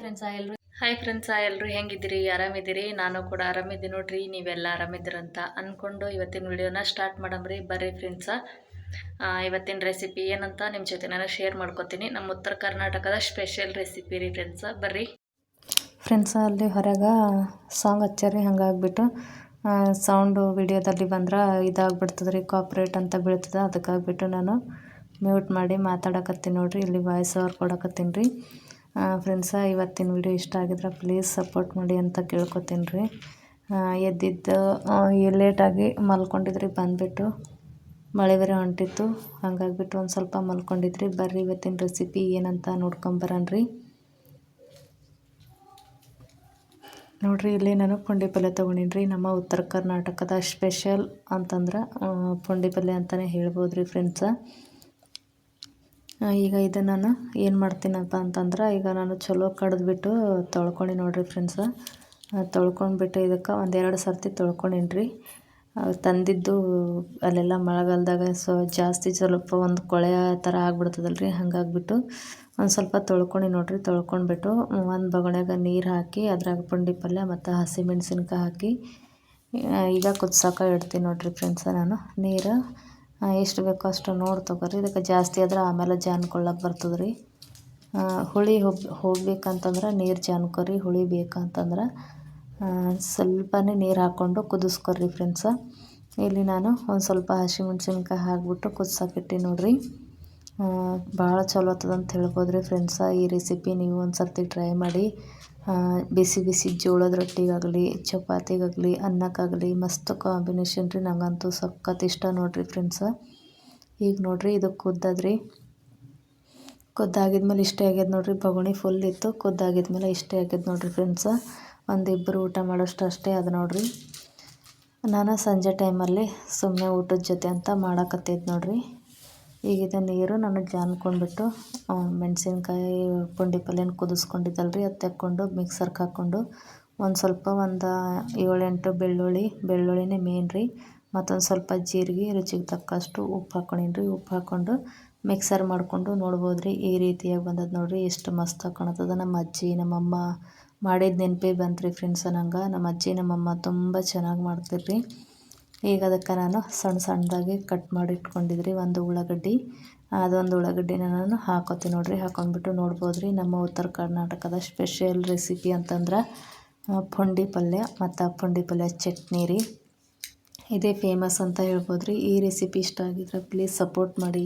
Hi ಆ ಎಲ್ಲರೂ hi friends ಎಲ್ಲರೂ ಹೆಂಗಿದ್ದೀರಿ? ಆರಾಮಿದ್ದೀರಿ? ನಾನು ಕೂಡ ಆರಾಮಿದ್ದೀನಿ ನೋಡ್ರಿ. ನೀವೆಲ್ಲ ಆರಾಮಿದ್ದೀರಂತ ಅಂದ್ಕೊಂಡು ಇವತ್ತಿನ ವಿಡಿಯೋನ ಸ್ಟಾರ್ಟ್ ಮಾಡಮ್ರಿ ಬರ್ರಿ ಫ್ರೆಂಡ್ಸ ಇವತ್ತಿನ ರೆಸಿಪಿ ಏನಂತ ನಿಮ್ಮ ಜೊತೆ ನಾನು ಶೇರ್ ಮಾಡ್ಕೊತೀನಿ. ನಮ್ಮ ಉತ್ತರ ಕರ್ನಾಟಕದ ಸ್ಪೆಷಲ್ ರೆಸಿಪಿ ರೀ ಫ್ರೆಂಡ್ಸ ಬರ್ರಿ. ಫ್ರೆಂಡ್ಸ ಅಲ್ಲಿ ಹೊರಗೆ ಸಾಂಗ್ ಹಚ್ಚಾರಿ ಹಂಗಾಗ್ಬಿಟ್ಟು ಸೌಂಡು ವಿಡಿಯೋದಲ್ಲಿ ಬಂದ್ರೆ ಇದಾಗ್ಬಿಡ್ತದೆ ರೀ ಕಾಪ್ರೇಟ್ ಅಂತ ಬೀಳ್ತದೆ. ಅದಕ್ಕಾಗ್ಬಿಟ್ಟು ನಾನು ಮ್ಯೂಟ್ ಮಾಡಿ ಮಾತಾಡಕತ್ತೀನಿ ನೋಡ್ರಿ. ಇಲ್ಲಿ ವಾಯ್ಸ್ ಅವ್ರು ಕೊಡಕತ್ತೀನಿ ರೀ. ಫ್ರೆಂಡ್ಸ ಇವತ್ತಿನ ವಿಡಿಯೋ ಇಷ್ಟ ಆಗಿದ್ರೆ ಪ್ಲೀಸ್ ಸಪೋರ್ಟ್ ಮಾಡಿ ಅಂತ ಕೇಳ್ಕೊತೀನಿ ರೀ. ಎದ್ದಿದ್ದು ಲೇಟಾಗಿ ಮಲ್ಕೊಂಡಿದ್ರಿ, ಬಂದುಬಿಟ್ಟು ಮಳೆ ಬೇರೆ ಹೊಂಟಿತ್ತು. ಹಂಗಾಗ್ಬಿಟ್ಟು ಒಂದು ಸ್ವಲ್ಪ ಮಲ್ಕೊಂಡಿದ್ರಿ. ಬರ್ರಿ, ಇವತ್ತಿನ ರೆಸಿಪಿ ಏನಂತ ನೋಡ್ಕೊಂಬರನ್ರಿ ನೋಡ್ರಿ, ಇಲ್ಲಿ ನಾನು ಪುಂಡಿ ಪಲ್ಯ ತೊಗೊಂಡಿನಿ ನಮ್ಮ ಉತ್ತರ ಕರ್ನಾಟಕದ ಸ್ಪೆಷಲ್ ಅಂತಂದ್ರೆ ಪುಂಡಿ ಪಲ್ಯ ಅಂತಲೇ ಹೇಳ್ಬೋದು ರೀ ಫ್ರೆಂಡ್ಸ ಈಗ ಇದು ನಾನು ಏನು ಮಾಡ್ತೀನಪ್ಪ ಅಂತಂದ್ರೆ, ಈಗ ನಾನು ಚಲೋ ಕಡ್ದುಬಿಟ್ಟು ತೊಳ್ಕೊಂಡು ನೋಡಿರಿ ಫ್ರೆಂಡ್ಸ ತೊಳ್ಕೊಂಡ್ಬಿಟ್ಟು ಇದಕ್ಕೆ ಒಂದೆರಡು ಸರ್ತಿ ತೊಳ್ಕೊಂಡೀನಿ ತಂದಿದ್ದು ಅಲ್ಲೆಲ್ಲ ಮಳೆಗಾಲದಾಗ ಸೊ ಜಾಸ್ತಿ ಸ್ವಲ್ಪ ಒಂದು ಕೊಳೆ ಥರ ಆಗ್ಬಿಡ್ತದಲ್ಲ ರೀ ಹಂಗಾಗ್ಬಿಟ್ಟು ಒಂದು ಸ್ವಲ್ಪ ತೊಳ್ಕೊಂಡು ನೋಡಿರಿ. ತೊಳ್ಕೊಂಡ್ಬಿಟ್ಟು ಒಂದು ಬಗಣ್ಯಾಗ ನೀರು ಹಾಕಿ, ಅದ್ರಾಗ ಪುಂಡಿ ಪಲ್ಯ ಮತ್ತು ಹಸಿಮೆಣ್ಸಿನ್ಕಾಯಿ ಹಾಕಿ ಈಗ ಕುದ್ಸಾಕ ಇಡ್ತೀನಿ ನೋಡಿರಿ ಫ್ರೆಂಡ್ಸ ನಾನು. ನೀರು ಎಷ್ಟು ಬೇಕೋ ಅಷ್ಟು ನೋಡಿ ತೊಗೊರಿ. ಇದಕ್ಕೆ ಜಾಸ್ತಿ ಆದ್ರೆ ಆಮೇಲೆ ಜಾನ್ಕೊಳ್ಳಕ್ಕೆ ಬರ್ತದೆ ರೀ ಹುಳಿ ಹೋಗಿ, ಹೋಗ್ಬೇಕಂತಂದ್ರೆ ನೀರು ಜಾನ್ಕೊರಿ ಹುಳಿ ಬೇಕಂತಂದ್ರೆ ಸ್ವಲ್ಪನೇ ನೀರು ಹಾಕ್ಕೊಂಡು ಕುದಿಸ್ಕೊರಿ ಫ್ರೆಂಡ್ಸ ಇಲ್ಲಿ ನಾನು ಒಂದು ಸ್ವಲ್ಪ ಹಸಿಮೆಣ್ಸಿನ್ಕಾಯಿ ಹಾಕ್ಬಿಟ್ಟು ಕುದ್ಸಕ್ಕಿಟ್ಟು ನೋಡಿರಿ. ಭಾಳ ಚಲೋ ಆಗ್ತದಂತ ಹೇಳ್ಬೋದು ರೀ ಫ್ರೆಂಡ್ಸ ಈ ರೆಸಿಪಿ ನೀವು ಒಂದು ಸರ್ತಿ ಟ್ರೈ ಮಾಡಿ. ಬಿಸಿ ಬಿಸಿ ಜೋಳದ ರೊಟ್ಟಿಗಾಗಲಿ, ಚಪಾತಿಗಾಗಲಿ, ಅನ್ನಕ್ಕಾಗಲಿ ಮಸ್ತ್ ಕಾಂಬಿನೇಷನ್ ರೀ ನಂಗಂತೂ ಸಖತ್ ಇಷ್ಟ ನೋಡಿರಿ ಫ್ರೆಂಡ್ಸ ಈಗ ನೋಡಿರಿ ಇದು ಕುದ್ದದ್ರಿ. ಕುದ್ದಾಗಿದ್ಮೇಲೆ ಇಷ್ಟೇ ಆಗ್ಯದ ನೋಡಿರಿ, ಬಗುಣಿ ಫುಲ್ ಇತ್ತು. ಕುದ್ದಾಗಿದ್ಮೇಲೆ ಇಷ್ಟೇ ಆಗ್ಯದ ನೋಡಿರಿ ಫ್ರೆಂಡ್ಸ ಒಂದಿಬ್ಬರು ಊಟ ಮಾಡೋಷ್ಟು ಅಷ್ಟೇ ಅದು ನೋಡಿರಿ. ನಾನು ಸಂಜೆ ಟೈಮಲ್ಲಿ ಸುಮ್ಮನೆ ಊಟದ ಜೊತೆ ಅಂತ ಮಾಡಕತ್ತಿದ್ದು ನೋಡಿರಿ. ಈಗ ನೀರು ನಾನು ಜಾನ್ಕೊಂಡ್ಬಿಟ್ಟು ಮೆಣಸಿನ್ಕಾಯಿ ಪುಂಡಿ ಪಲ್ಯನ ಕುದಿಸ್ಕೊಂಡಿದ್ದಲ್ರಿ. ಅದು ತೆಕ್ಕೊಂಡು ಮಿಕ್ಸರ್ಗೆ ಹಾಕ್ಕೊಂಡು ಒಂದು ಸ್ವಲ್ಪ ಒಂದು ಏಳೆಂಟು ಬೆಳ್ಳುಳ್ಳಿ, ಬೆಳ್ಳುಳ್ಳಿನೇ ಮೇನ್ ರೀ. ಮತ್ತೊಂದು ಸ್ವಲ್ಪ ಜೀರಿಗೆ, ರುಚಿಗೆ ತಕ್ಕಷ್ಟು ಉಪ್ಪು ಹಾಕ್ಕೊಂಡೀನಿ ರೀ. ಉಪ್ಪು ಹಾಕ್ಕೊಂಡು ಮಿಕ್ಸರ್ ಮಾಡಿಕೊಂಡು ನೋಡ್ಬೋದು ರೀ ಈ ರೀತಿಯಾಗಿ ಬಂದದ್ದು ನೋಡಿರಿ. ಎಷ್ಟು ಮಸ್ತ್ ಕಾಣತ್ತದ. ನಮ್ಮ ಅಜ್ಜಿ ನಮ್ಮಮ್ಮ ಮಾಡಿದ ನೆನಪೇ ಬಂತು ರೀ ಫ್ರೆಂಡ್ಸ್ ನಂಗೆ ನಮ್ಮ ಅಜ್ಜಿ ನಮ್ಮಮ್ಮ ತುಂಬ ಚೆನ್ನಾಗಿ ಮಾಡ್ತಿರ್ರಿ. ಈಗ ಅದಕ್ಕೆ ನಾನು ಸಣ್ಣ ಸಣ್ಣದಾಗಿ ಕಟ್ ಮಾಡಿ ಇಟ್ಕೊಂಡಿದ್ರಿ, ಒಂದು ಉಳ್ಳಾಗಡ್ಡಿ. ಅದೊಂದು ಉಳ್ಳಾಗಡ್ಡಿನ ನಾನು ಹಾಕೋತೀನಿ ನೋಡಿರಿ. ಹಾಕೊಂಡ್ಬಿಟ್ಟು ನೋಡ್ಬೋದು ರೀ ನಮ್ಮ ಉತ್ತರ ಕರ್ನಾಟಕದ ಸ್ಪೆಷಲ್ ರೆಸಿಪಿ ಅಂತಂದ್ರೆ ಪುಂಡಿ ಪಲ್ಯ ಮತ್ತು ಪುಂಡಿ ಪಲ್ಯ ಚಟ್ನಿ ರೀ. ಇದೇ ಫೇಮಸ್ ಅಂತ ಹೇಳ್ಬೋದು ರೀ ಈ ರೆಸಿಪಿ ಇಷ್ಟ ಆಗಿದ್ರೆ ಪ್ಲೀಸ್ ಸಪೋರ್ಟ್ ಮಾಡಿ.